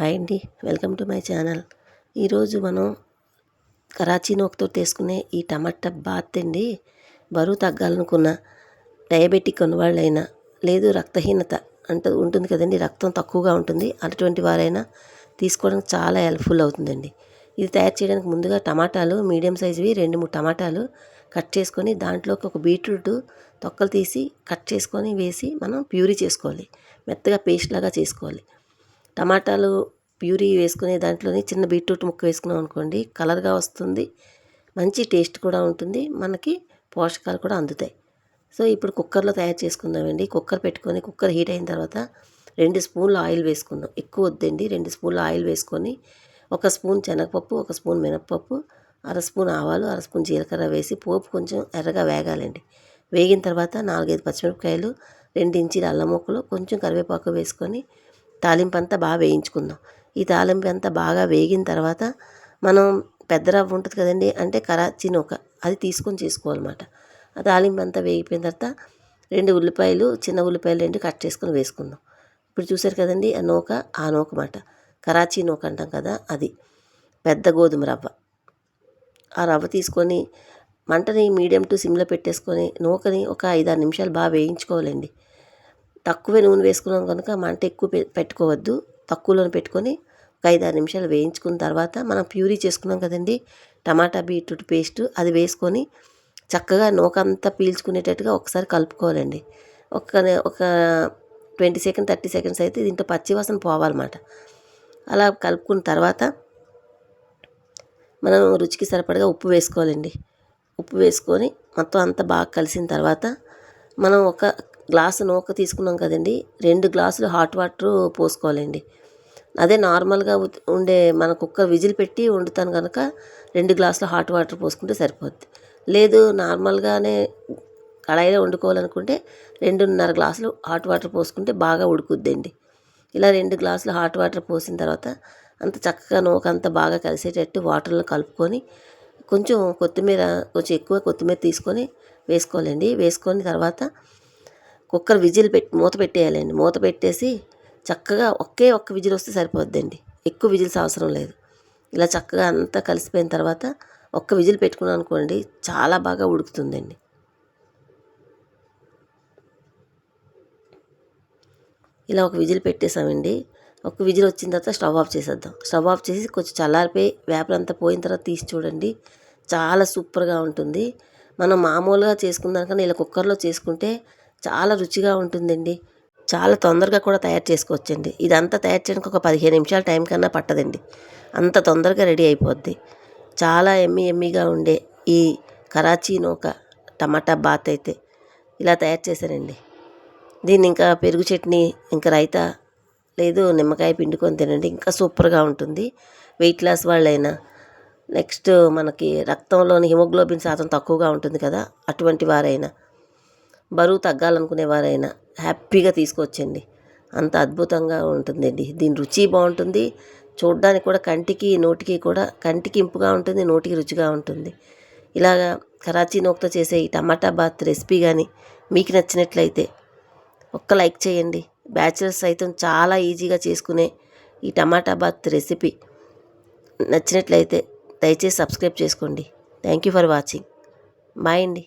Hi అండి. Welcome to my channel. ఈరోజు మనం కరాచీ నోక్తో తీసుకునే ఈ టమాటా బాత్ అండి. బరువు తగ్గాలనుకున్న డయాబెటిక్ ఉన్నవాళ్ళైనా లేదు రక్తహీనత అంటే ఉంటుంది కదండి రక్తం తక్కువగా ఉంటుంది అటువంటి వారైనా తీసుకోవడానికి చాలా హెల్ప్ఫుల్ అవుతుందండి. ఇది తయారు చేయడానికి ముందుగా టమాటాలు మీడియం సైజువి రెండు మూడు టమాటాలు కట్ చేసుకొని దాంట్లోకి ఒక బీట్రూట్ తొక్కలు తీసి కట్ చేసుకొని వేసి మనం ప్యూరీ చేసుకోవాలి. మెత్తగా పేస్ట్ లాగా చేసుకోవాలి. టమాటాలు ప్యూరీ వేసుకునే దాంట్లోనే చిన్న బీట్రూట్ ముక్క వేసుకున్నాం అనుకోండి కలర్గా వస్తుంది. మంచి టేస్ట్ కూడా ఉంటుంది. మనకి పోషకాలు కూడా అందుతాయి. సో ఇప్పుడు కుక్కర్లో తయారు చేసుకుందామండి. కుక్కర్ పెట్టుకొని కుక్కర్ హీట్ అయిన తర్వాత రెండు స్పూన్లు ఆయిల్ వేసుకుందాం. ఎక్కువ వద్దండి. రెండు స్పూన్లు ఆయిల్ వేసుకొని ఒక స్పూన్ శనగపప్పు ఒక స్పూన్ మినప్పప్పు అర స్పూన్ ఆవాలు అర స్పూన్ జీలకర్ర వేసి పోపు కొంచెం ఎర్రగా వేగాలండి. వేగిన తర్వాత నాలుగైదు పచ్చిమిరపకాయలు రెండు ఇంచీల అల్లం ముక్కలు కొంచెం కరివేపాకు వేసుకొని తాలింపు అంతా బాగా వేయించుకుందాం. ఈ తాలింపు అంతా బాగా వేగిన తర్వాత మనం పెద్ద రవ్వ ఉంటుంది కదండి అంటే కరాచీ నూక అది తీసుకొని చేసుకోవాలన్నమాట. ఆ తాలింపు అంతా వేగిపోయిన తర్వాత రెండు ఉల్లిపాయలు చిన్న ఉల్లిపాయలు రెండు కట్ చేసుకొని వేసుకుందాం. ఇప్పుడు చూసారు కదండి ఆ నూక ఆ నూక మాట. కరాచీ నూక అంటాం కదా అది పెద్ద గోధుమ రవ్వ. ఆ రవ్వ తీసుకొని మంటని మీడియం టు సిమ్లో పెట్టేసుకొని నూకని ఒక ఐదారు నిమిషాలు బాగా వేయించుకోవాలండి. తక్కువే నూనె వేసుకున్నాం కనుక మంట ఎక్కువ పెట్టుకోవద్దు. తక్కువలోనే పెట్టుకొని ఒక ఐదు ఆరు నిమిషాలు వేయించుకున్న తర్వాత మనం ప్యూరీ చేసుకున్నాం కదండి టమాటా బీట్రూట్ పేస్ట్ అది వేసుకొని చక్కగా నూకంతా పీల్చుకునేటట్టుగా ఒకసారి కలుపుకోవాలండి. ఒక ఒక ట్వంటీ సెకండ్ థర్టీ సెకండ్స్ అయితే దీంట్లో పచ్చివాసన పోవాలన్నమాట. అలా కలుపుకున్న తర్వాత మనం రుచికి సరిపడగా ఉప్పు వేసుకోవాలండి. ఉప్పు వేసుకొని మొత్తం అంతా బాగా కలిసిన తర్వాత మనం ఒక గ్లాసు నూక తీసుకున్నాం కదండి. రెండు గ్లాసులు హాట్ వాటర్ పోసుకోవాలండి. అదే నార్మల్గా ఉండే మన కుక్కర్ విజిల్ పెట్టి వండుతాను కనుక రెండు గ్లాసులు హాట్ వాటర్ పోసుకుంటే సరిపోద్ది. లేదు నార్మల్గానే కళాయిలో వండుకోవాలనుకుంటే రెండున్నర గ్లాసులు హాట్ వాటర్ పోసుకుంటే బాగా ఉడుకుద్దండి. ఇలా రెండు గ్లాసులు హాట్ వాటర్ పోసిన తర్వాత అంత చక్కగా నూక అంత బాగా కలిసేటట్టు వాటర్లో కలుపుకొని కొంచెం కొత్తిమీర కొంచెం ఎక్కువ కొత్తిమీర తీసుకొని వేసుకోవాలండి. వేసుకొని తర్వాత కుక్కర్ విజిల్ పెట్టి మూత పెట్టేయాలండి. మూత పెట్టేసి చక్కగా ఒకే ఒక్క విజిల్ వస్తే సరిపోద్దండి. ఎక్కువ విజిల్స్ అవసరం లేదు. ఇలా చక్కగా అంతా కలిసిపోయిన తర్వాత ఒక్క విజిల్ పెట్టుకున్నాం అనుకోండి చాలా బాగా ఉడుకుతుందండి. ఇలా ఒక విజిల్ పెట్టేసామండి. ఒక విజిల్ వచ్చిన తర్వాత స్టవ్ ఆఫ్ చేసేద్దాం. స్టవ్ ఆఫ్ చేసి కొంచెం చల్లారిపోయి వేపలంతా పోయిన తర్వాత తీసి చూడండి. చాలా సూపర్గా ఉంటుంది. మనం మామూలుగా చేసుకున్న కానీ ఇలా కుక్కర్లో చేసుకుంటే చాలా రుచిగా ఉంటుందండి. చాలా తొందరగా కూడా తయారు చేసుకోవచ్చండి. ఇదంతా తయారు చేయడానికి ఒక పదిహేను నిమిషాల టైం కన్నా పట్టదండి. అంత తొందరగా రెడీ అయిపోద్ది. చాలా ఎమ్మి ఎమ్మిగా ఉండే ఈ కరాచీ నూక టమాటా బాత్ అయితే ఇలా తయారు చేశానండి. దీన్ని ఇంకా పెరుగు చట్నీ ఇంకా రైతా లేదు నిమ్మకాయ పిండుకొని తినండి. ఇంకా సూపర్గా ఉంటుంది. వెయిట్ లాస్ వాళ్ళైనా. నెక్స్ట్ మనకి రక్తంలోని హిమోగ్లోబిన్ శాతం తక్కువగా ఉంటుంది కదా అటువంటి వారైనా. బరువు తగ్గాలనుకునే వారైనా హ్యాపీగా తీసుకొచ్చండి. అంత అద్భుతంగా ఉంటుందండి. దీని రుచి బాగుంటుంది. చూడడానికి కూడా కంటికి నోటికి కూడా కంటికి ఇంపుగా ఉంటుంది నోటికి రుచిగా ఉంటుంది. ఇలాగా కరాచీ నోక్తో చేసే ఈ టమాటా బాత్ రెసిపీ కానీ మీకు నచ్చినట్లయితే ఒక్క లైక్ చేయండి. బ్యాచిలర్స్ సైతం చాలా ఈజీగా చేసుకునే ఈ టమాటా బాత్ రెసిపీ నచ్చినట్లయితే దయచేసి సబ్స్క్రైబ్ చేసుకోండి. Thank you for watching. Bye అండి.